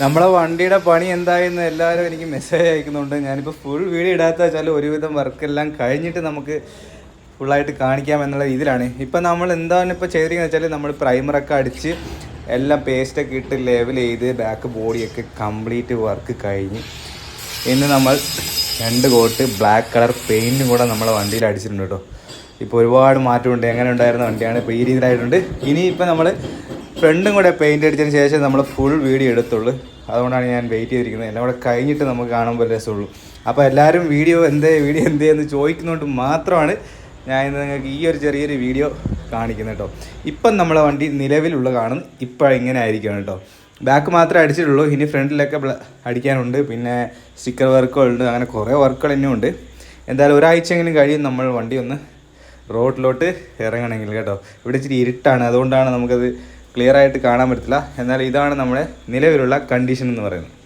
നമ്മളെ വണ്ടിയുടെ പണി എന്തായെന്ന് എല്ലാവരും എനിക്ക് മെസ്സേജ് അയക്കുന്നുണ്ട്. ഞാനിപ്പോൾ ഫുൾ വീഡിയോ ഇടാത്ത വെച്ചാൽ ഒരുവിധം വർക്കെല്ലാം കഴിഞ്ഞിട്ട് നമുക്ക് ഫുള്ളായിട്ട് കാണിക്കാം എന്നുള്ള ഇതിലാണ് ഇപ്പം നമ്മൾ എന്താണ് ഇപ്പോൾ ചെയ്തിരിക്കുന്നത് വെച്ചാൽ നമ്മൾ പ്രൈമറൊക്കെ അടിച്ച് എല്ലാം പേസ്റ്റൊക്കെ ഇട്ട് ലെവൽ ചെയ്ത് ബാക്ക് ബോഡിയൊക്കെ കംപ്ലീറ്റ് വർക്ക് കഴിഞ്ഞ് ഇന്ന് നമ്മൾ രണ്ട് കോട്ട് ബ്ലാക്ക് കളർ പെയിന്റും കൂടെ നമ്മളെ വണ്ടിയിൽ അടിച്ചിട്ടുണ്ട് കേട്ടോ. ഇപ്പോൾ ഒരുപാട് മാറ്റമുണ്ട്. എങ്ങനെ ഉണ്ടായിരുന്ന വണ്ടിയാണ് ഇപ്പോൾ ഈ രീതിയിലായിട്ടുണ്ട്. ഇനി നമ്മൾ ഫ്രണ്ടും കൂടെ പെയിന്റ് അടിച്ചതിന് ശേഷം നമ്മൾ ഫുൾ വീഡിയോ എടുത്തുള്ളൂ. അതുകൊണ്ടാണ് ഞാൻ വെയിറ്റ് ചെയ്തിരിക്കുന്നത്. എല്ലാം കൂടെ കഴിഞ്ഞിട്ട് നമുക്ക് കാണുമ്പോൾ രസമുള്ളൂ. അപ്പോൾ എല്ലാവരും വീഡിയോ എന്തേ വീഡിയോ എന്തേ എന്ന് ചോദിക്കുന്നതുകൊണ്ട് മാത്രമാണ് ഞാൻ ഇന്ന് നിങ്ങൾക്ക് ഈ ഒരു ചെറിയൊരു വീഡിയോ കാണിക്കുന്നത് കേട്ടോ. ഇപ്പം നമ്മളെ വണ്ടി നിലവിലുള്ള കാണും. ഇപ്പം ഇങ്ങനെ ആയിരിക്കും കേട്ടോ. ബാക്ക് മാത്രമേ അടിച്ചിട്ടുള്ളൂ. ഇനി ഫ്രണ്ടിലൊക്കെ അടിക്കാനുണ്ട്. പിന്നെ സ്റ്റിക്കർ വർക്കുകളുണ്ട് അങ്ങനെ കുറേ വർക്കുകൾ തന്നെ ഉണ്ട്. എന്തായാലും ഒരാഴ്ചയെങ്കിലും കഴിയും നമ്മൾ വണ്ടി ഒന്ന് റോഡിലോട്ട് ഇറങ്ങണമെങ്കിൽ കേട്ടോ. ഇവിടെ ഇച്ചിരി ഇരുട്ടാണ്. അതുകൊണ്ടാണ് നമുക്കത് ക്ലിയർ ആയിട്ട് കാണാൻ പറ്റത്തില്ല. എന്നാൽ ഇതാണ് നമ്മുടെ നിലവിലുള്ള കണ്ടീഷൻ എന്ന് പറയുന്നത്.